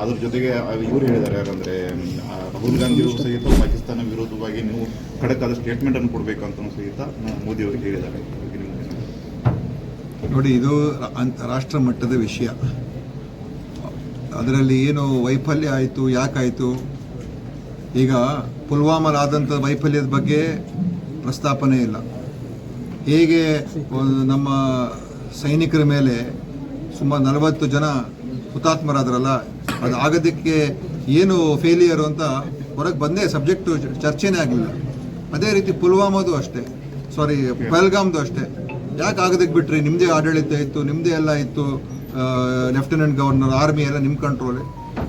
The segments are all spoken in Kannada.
ಅದ್ರ ಜೊತೆಗೆ ಇವರು ಹೇಳಿದ್ದಾರೆ ಯಾಕಂದ್ರೆ ಆ, ರಾಹುಲ್ ಗಾಂಧಿ ಅವರು ಸಹಿತ ಪಾಕಿಸ್ತಾನ ವಿರೋಧವಾಗಿ ನೀವು ಖಡಕ್ಕಾದ ಸ್ಟೇಟ್ಮೆಂಟ್ ಅನ್ನು ಕೊಡಬೇಕಂತ ಸಹಿತ ಮೋದಿ ಅವರು ಹೇಳಿದ್ದಾರೆ? ನೋಡಿ ಇದು ಅಂತ್- ರಾಷ್ಟ್ರ ಮಟ್ಟದ ವಿಷಯ. ಅದರಲ್ಲಿ ಏನು ವೈಫಲ್ಯ ಆಯಿತು ಯಾಕಾಯಿತು ಈಗ ಪುಲ್ವಾಮಲಾದಂಥ ವೈಫಲ್ಯದ ಬಗ್ಗೆ ಪ್ರಸ್ತಾಪನೆ ಇಲ್ಲ. ಹೇಗೆ ನಮ್ಮ ಸೈನಿಕರ ಮೇಲೆ ಸುಮಾರು ನಲವತ್ತು ಜನ ಹುತಾತ್ಮರಾದ್ರಲ್ಲ ಅದು ಆಗೋದಕ್ಕೆ ಏನು ಫೇಲಿಯರು ಅಂತ ಹೊರಗೆ ಬಂದೇ ಸಬ್ಜೆಕ್ಟು ಚರ್ಚೆನೇ ಆಗಲಿಲ್ಲ ಅದೇ ರೀತಿ ಪುಲ್ವಾಮದು ಅಷ್ಟೇ. ಸಾರಿ ಪಹಲ್ಗಾಮ್ದು ಅಷ್ಟೇ. ಯಾಕೆ ಆಗೋದಕ್ಕೆ ಬಿಟ್ರಿ? ನಿಮ್ಮದೇ ಆಡಳಿತ ಇತ್ತು ನಿಮ್ಮದೇ ಎಲ್ಲ ಇತ್ತು. ಲೆಫ್ಟಿನೆಂಟ್ ಗವರ್ನರ್ ಆರ್ಮಿ ಎಲ್ಲ ನಿಮ್ಮ ಕಂಟ್ರೋಲ್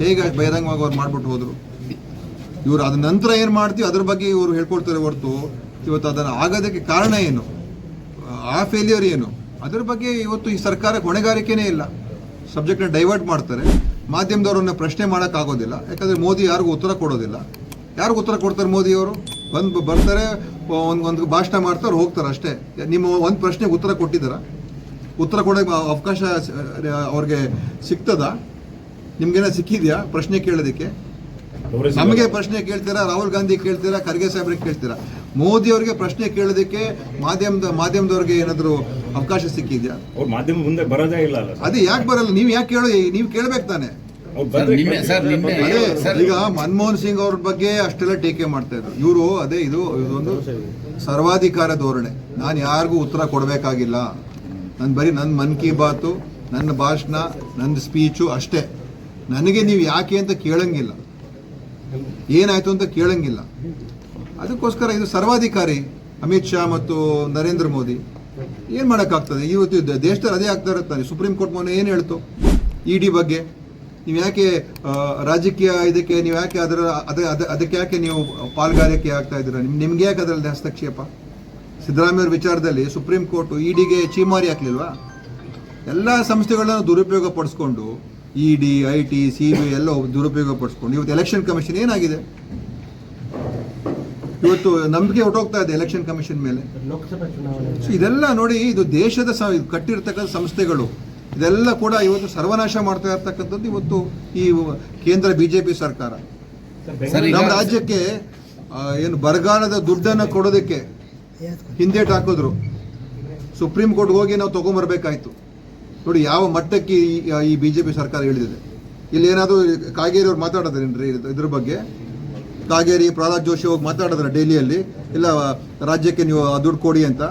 ಹೇಗೆ ಬಹಿರಂಗವಾಗಿ ಅವ್ರು ಮಾಡಿಬಿಟ್ಟು ಹೋದರು. ಇವರು ಅದ ನಂತರ ಏನು ಮಾಡ್ತೀವಿ? ಅದ್ರ ಬಗ್ಗೆ ಇವರು ಹೇಳ್ಕೊಡ್ತಾರೆ ಹೊರತು, ಇವತ್ತು ಅದನ್ನು ಆಗೋದಕ್ಕೆ ಕಾರಣ ಏನು? ಆ ಫೇಲಿಯರ್ ಏನು? ಅದ್ರ ಬಗ್ಗೆ ಇವತ್ತು ಈ ಸರ್ಕಾರಕ್ಕೆ ಹೊಣೆಗಾರಿಕೆನೇ ಇಲ್ಲ. ಸಬ್ಜೆಕ್ಟ್ನ ಡೈವರ್ಟ್ ಮಾಡ್ತಾರೆ. ಮಾಧ್ಯಮದವ್ರನ್ನ ಪ್ರಶ್ನೆ ಮಾಡೋಕ್ಕಾಗೋದಿಲ್ಲ. ಯಾಕಂದರೆ ಮೋದಿ ಯಾರಿಗೂ ಉತ್ತರ ಕೊಡೋದಿಲ್ಲ. ಯಾರಿಗೂ ಉತ್ತರ ಕೊಡ್ತಾರೆ ಮೋದಿಯವರು ಬಂದು ಬರ್ತಾರೆ ಒಂದು ಒಂದು ಭಾಷಣ ಮಾಡ್ತಾರೆ ಹೋಗ್ತಾರೆ ಅಷ್ಟೇ. ನಿಮ್ಮ ಒಂದು ಪ್ರಶ್ನೆಗೆ ಉತ್ತರ ಕೊಟ್ಟಿದ್ದಾರ? ಉತ್ತರ ಕೊಡೋಕೆ ಅವಕಾಶ ಅವ್ರಿಗೆ ಸಿಗ್ತದ? ನಿಮ್ಗೇನೋ ಸಿಕ್ಕಿದ್ಯಾ ಪ್ರಶ್ನೆ ಕೇಳೋದಕ್ಕೆ? ನಮಗೆ ಪ್ರಶ್ನೆ ಕೇಳ್ತೀರಾ? ರಾಹುಲ್ ಗಾಂಧಿ ಕೇಳ್ತೀರಾ? ಖರ್ಗೆ ಸಾಹೇಬ್ರಿಗೆ ಕೇಳ್ತೀರಾ? ಮೋದಿ ಅವರಿಗೆ ಪ್ರಶ್ನೆ ಕೇಳೋದಕ್ಕೆ ಮಾಧ್ಯಮದ ಮಾಧ್ಯಮದವ್ರಿಗೆ ಏನಾದರೂ ಅವಕಾಶ ಸಿಕ್ಕಿದ್ಯಾ? ಅವ್ರು ಮಾಧ್ಯಮ ಮುಂದೆ ಬರೋದೇ ಇಲ್ಲ ಅಲ್ಲ ಅದೇ ಯಾಕೆ ಬರಲ್ಲ? ನೀವು ಯಾಕೆ ಕೇಳು ನೀವು ಕೇಳ್ಬೇಕು ತಾನೆ. ಈಗ ಮನಮೋಹನ್ ಸಿಂಗ್ ಅವ್ರ ಬಗ್ಗೆ ಅಷ್ಟೆಲ್ಲ ಟೀಕೆ ಮಾಡ್ತಾ ಇದ್ರು. ಇವರು ಅದೇ ಇದು ಇದೊಂದು ಸರ್ವಾಧಿಕಾರ ಧೋರಣೆ. ನಾನು ಯಾರಿಗೂ ಉತ್ತರ ಕೊಡಬೇಕಾಗಿಲ್ಲ. ನನ್ನ ಬರೀ ನನ್ನ ಮನ್ ಕಿ ಬಾತು ನನ್ನ ಭಾಷಣ ನನ್ನ ಸ್ಪೀಚು ಅಷ್ಟೇ. ನನಗೆ ನೀವು ಯಾಕೆ ಅಂತ ಕೇಳಂಗಿಲ್ಲ. ಏನಾಯ್ತು ಅಂತ ಕೇಳಂಗಿಲ್ಲ. ಅದಕ್ಕೋಸ್ಕರ ಇದು ಸರ್ವಾಧಿಕಾರಿ ಅಮಿತ್ ಶಾ ಮತ್ತು ನರೇಂದ್ರ ಮೋದಿ. ಏನು ಮಾಡೋಕ್ಕಾಗ್ತದೆ? ಇವತ್ತು ದೇಶದಲ್ಲಿ ಅದೇ ಆಗ್ತಾ ಇರುತ್ತಾರೆ. ಸುಪ್ರೀಂ ಕೋರ್ಟ್ ಮೊನ್ನೆ ಏನು ಹೇಳ್ತು? ಇ ಡಿ ಬಗ್ಗೆ. ನೀವು ಯಾಕೆ ರಾಜಕೀಯ ಇದಕ್ಕೆ, ನೀವು ಯಾಕೆ ಅದರ, ಅದ, ಅದ- ಅದಕ್ಕೆ ಯಾಕೆ ನೀವು ಪಾಲ್ಗಾರಿಕೆ ಆಗ್ತಾ ಇದ್ದೀರಾ? ನಿಮ್, ನಿಮ್ಗೆ ಯಾಕೆ ಅದರಲ್ಲಿ ಹಸ್ತಕ್ಷೇಪ? ಸಿದ್ದರಾಮಯ್ಯ ವಿಚಾರದಲ್ಲಿ ಸುಪ್ರೀಂ ಕೋರ್ಟ್ ಇಡಿಗೆ ಚೀಮಾರಿ ಹಾಕ್ಲಿಲ್ವಾ? ಎಲ್ಲ ಸಂಸ್ಥೆಗಳನ್ನ ದುರುಪಯೋಗ ಪಡಿಸ್ಕೊಂಡು E D I T, C B ಎಲ್ಲ ದುರುಪಯೋಗ ಪಡಿಸ್ಕೊಂಡು, ಇವತ್ತು ಎಲೆಕ್ಷನ್ ಕಮಿಷನ್ ಏನಾಗಿದೆ? ಇವತ್ತು ನಂಬಿಕೆ ಹೊಟ್ಟೋಗ್ತಾ ಇದೆ ಎಲೆಕ್ಷನ್ ಕಮಿಷನ್ ಮೇಲೆ. ಲೋಕಸಭಾ ಚುನಾವಣೆ. ಇದೆಲ್ಲ ನೋಡಿ ಇದು ದೇಶದ ಕಟ್ಟಿರ್ತಕ್ಕಂಥ ಸಂಸ್ಥೆಗಳು. ಇದೆಲ್ಲ ಕೂಡ ಇವತ್ತು ಸರ್ವನಾಶ ಮಾಡ್ತಾ ಇರ್ತಕ್ಕಂಥದ್ದು ಇವತ್ತು ಈ ಕೇಂದ್ರ ಬಿಜೆಪಿ ಸರ್ಕಾರ. ನಮ್ಮ ರಾಜ್ಯಕ್ಕೆ ಏನು ಬರಗಾಲದ ದುಡ್ಡನ್ನು ಕೊಡೋದಕ್ಕೆ ಹಿಂದೇಟ್ ಹಾಕಿದ್ರು ಸುಪ್ರೀಂ ಕೋರ್ಟ್ ಹೋಗಿ ನಾವು ತಗೊಂಬರ್ಬೇಕಾಯ್ತು. ನೋಡಿ ಯಾವ ಮಟ್ಟಕ್ಕೆ ಈ- ಈ ಬಿಜೆಪಿ ಸರ್ಕಾರ ಇಳಿದಿದೆ. ಇಲ್ಲಿ ಏನಾದರೂ ಕಾಗೇರಿ ಅವ್ರು ಮಾತಾಡೋದ್ರೇನ್ರಿ ಇದ್- ಇದ್ರ ಬಗ್ಗೆ? ಕಾಗೇರಿ, ಪ್ರಹ್ಲಾದ್ ಜೋಶಿ ಹೋಗಿ ಮಾತಾಡಿದ್ರೆ ಡೆಲ್ಲಿಯಲ್ಲಿ ಇಲ್ಲ, ರಾಜ್ಯಕ್ಕೆ ನೀವು ದುಡ್ಡು ಕೊಡಿ ಅಂತ.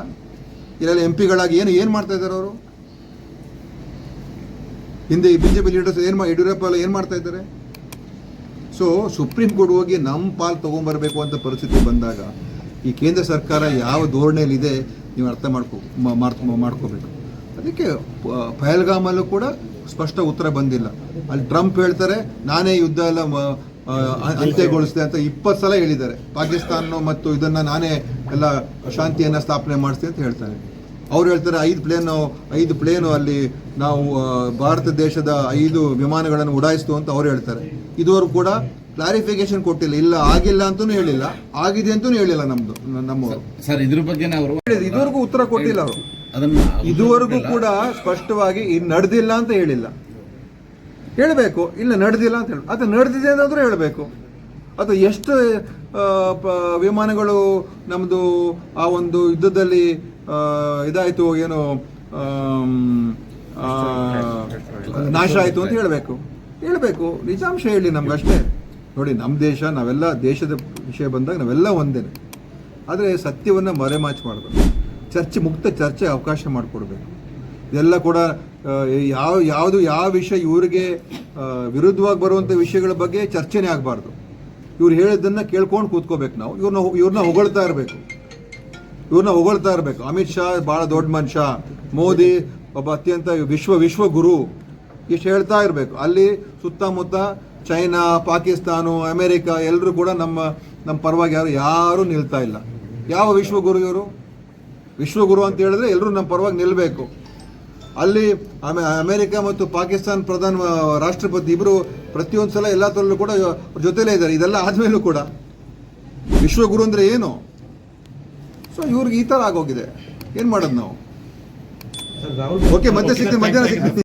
ಇಲ್ಲೆಲ್ಲ ಎಂ ಪಿಗಳಾಗಿ ಏನು ಏನು ಮಾಡ್ತಾ ಇದ್ದಾರೆ ಅವರು? ಹಿಂದೆ ಈ ಬಿಜೆಪಿ ಲೀಡರ್ಸ್ ಏನು ಮಾ, ಯಡಿಯೂರಪ್ಪ ಎಲ್ಲ ಏನು ಮಾಡ್ತಾ ಇದ್ದಾರೆ? ಸೊ ಸುಪ್ರೀಂ ಕೋರ್ಟ್ ಹೋಗಿ ನಮ್ಮ ಪಾಲ್ ತೊಗೊಂಬರ್ಬೇಕು ಅಂತ ಪರಿಸ್ಥಿತಿ ಬಂದಾಗ ಈ ಕೇಂದ್ರ ಸರ್ಕಾರ ಯಾವ ಧೋರಣೆಯಲ್ಲಿದೆ ನೀವು ಅರ್ಥ ಮಾಡ್ಕೋ ಮಾಡ್ಕೋಬೇಕು. ಅದಕ್ಕೆ, ಪ- ಪಹಲ್ಗಾಮಲ್ಲೂ ಕೂಡ ಸ್ಪಷ್ಟ ಉತ್ತರ ಬಂದಿಲ್ಲ. ಅಲ್ಲಿ ಟ್ರಂಪ್ ಹೇಳ್ತಾರೆ, ನಾನೇ ಯುದ್ಧ ಎಲ್ಲ ಅಂತ್ಯಗೊಳಿಸಿದೆ ಅಂತ ಇಪ್ಪತ್ತು ಸಲ ಹೇಳಿದ್ದಾರೆ. ಪಾಕಿಸ್ತಾನ ಮತ್ತು ಇದನ್ನ ನಾನೇ ಎಲ್ಲ ಶಾಂತಿಯನ್ನ ಸ್ಥಾಪನೆ ಮಾಡಿಸ್ತೀನಿ ಅಂತ ಹೇಳ್ತಾರೆ. ಅವ್ರು ಹೇಳ್ತಾರೆ ಐದು ಪ್ಲೇನು ಐದು ಪ್ಲೇನು ಅಲ್ಲಿ ನಾವು ಭಾರತ ದೇಶದ ಐದು ವಿಮಾನಗಳನ್ನು ಉಡಾಯಿಸ್ತು ಅಂತ ಅವ್ರು ಹೇಳ್ತಾರೆ. ಇದುವರೆಗೂ ಕೂಡ ಕ್ಲಾರಿಫಿಕೇಶನ್ ಕೊಟ್ಟಿಲ್ಲ. ಇಲ್ಲ ಆಗಿಲ್ಲ ಅಂತೂ ಹೇಳಿಲ್ಲ. ಆಗಿದೆ ಅಂತೂ ಹೇಳಿಲ್ಲ ನಮ್ದು ನಮ್ಮವರು. ಸರ್ ಇದ್ರ ಬಗ್ಗೆ ಅವರು ಇದುವರೆಗೂ ಉತ್ತರ ಕೊಟ್ಟಿಲ್ಲ ಅವರು. ಇದುವರೆಗೂ ಕೂಡ ಸ್ಪಷ್ಟವಾಗಿ ನಡೆದಿಲ್ಲ ಅಂತ ಹೇಳಿಲ್ಲ. ಹೇಳಬೇಕು. ಇಲ್ಲ, ನಡೆದಿಲ್ಲ ಅಂತ ಹೇಳಿ ಅದು ನಡೆದಿದೆ ಅಂತಾದರೂ ಹೇಳಬೇಕು. ಅದು ಎಷ್ಟು ವಿಮಾನಗಳು ನಮ್ಮದು ಆ ಒಂದು ಯುದ್ಧದಲ್ಲಿ ಇದಾಯಿತು, ಏನು ನಾಶ ಆಯಿತು ಅಂತ ಹೇಳಬೇಕು. ಹೇಳಬೇಕು. ನಿಜಾಂಶ ಹೇಳಿ ನಮ್ಗೆ ಅಷ್ಟೇ ನೋಡಿ ನಮ್ಮ ದೇಶ, ನಾವೆಲ್ಲ ದೇಶದ ವಿಷಯ ಬಂದಾಗ ನಾವೆಲ್ಲ ಒಂದೇನೆ ಆದರೆ ಸತ್ಯವನ್ನು ಮರೆಮಾಚಿ ಮಾಡಬೇಕು. ಚರ್ಚೆ, ಮುಕ್ತ ಚರ್ಚೆ ಅವಕಾಶ ಮಾಡಿಕೊಡ್ಬೇಕು. ಇದೆಲ್ಲ ಕೂಡ ಯಾವ, ಯಾವುದು, ಯಾವ ವಿಷಯ ಇವರಿಗೆ ವಿರುದ್ಧವಾಗಿ ಬರುವಂಥ ವಿಷಯಗಳ ಬಗ್ಗೆ ಚರ್ಚೆನೇ ಆಗಬಾರ್ದು. ಇವ್ರು ಹೇಳಿದ್ದನ್ನು ಕೇಳ್ಕೊಂಡು ಕೂತ್ಕೋಬೇಕು ನಾವು. ಇವ್ರನ್ನ ಇವ್ರನ್ನ ಹೊಗಳ್ತಾ ಇರಬೇಕು. ಇವ್ರನ್ನ ಹೊಗಳ್ತಾ ಇರಬೇಕು. ಅಮಿತ್ ಶಾ ಭಾಳ ದೊಡ್ಡ ಮನುಷ್ಯ. ಮೋದಿ ಒಬ್ಬ ಅತ್ಯಂತ ವಿಶ್ವ ವಿಶ್ವ ಗುರು. ಇಷ್ಟು ಹೇಳ್ತಾ ಇರಬೇಕು. ಅಲ್ಲಿ ಸುತ್ತಮುತ್ತ ಚೈನಾ, ಪಾಕಿಸ್ತಾನ, ಅಮೆರಿಕ ಎಲ್ಲರೂ ಕೂಡ ನಮ್ಮ ನಮ್ಮ ಪರವಾಗಿ ಯಾರು, ಯಾರೂ ನಿಲ್ತಾ ಇಲ್ಲ. ಯಾವ ವಿಶ್ವಗುರು ಇವರು? ವಿಶ್ವಗುರು ಅಂತ ಹೇಳಿದ್ರೆ ಎಲ್ಲರೂ ನಮ್ಮ ಪರವಾಗಿ ನಿಲ್ಲಬೇಕು ಅಲ್ಲಿ ಅಮೆ ಅಮೆರಿಕ ಮತ್ತು ಪಾಕಿಸ್ತಾನ ಪ್ರಧಾನ ರಾಷ್ಟ್ರಪತಿ ಇಬ್ಬರು ಪ್ರತಿಯೊಂದು ಸಲ ಎಲ್ಲ ತರಲ್ಲೂ ಕೂಡ ಅವ್ರ ಜೊತೆಲೇ ಇದ್ದಾರೆ. ಇದೆಲ್ಲ ಆದಮೇಲೂ ಕೂಡ. ವಿಶ್ವಗುರು ಅಂದರೆ ಏನು? ಸೊ ಇವ್ರಿಗೆ ಈ ಥರ ಆಗೋಗಿದೆ. ಏನು ಮಾಡೋದು ನಾವು? ಓಕೆ ಮತ್ತೆ ಸಿಗ್ತೀನಿ ಮಧ್ಯಾಹ್ನ ಸಿಗ್ತೀನಿ.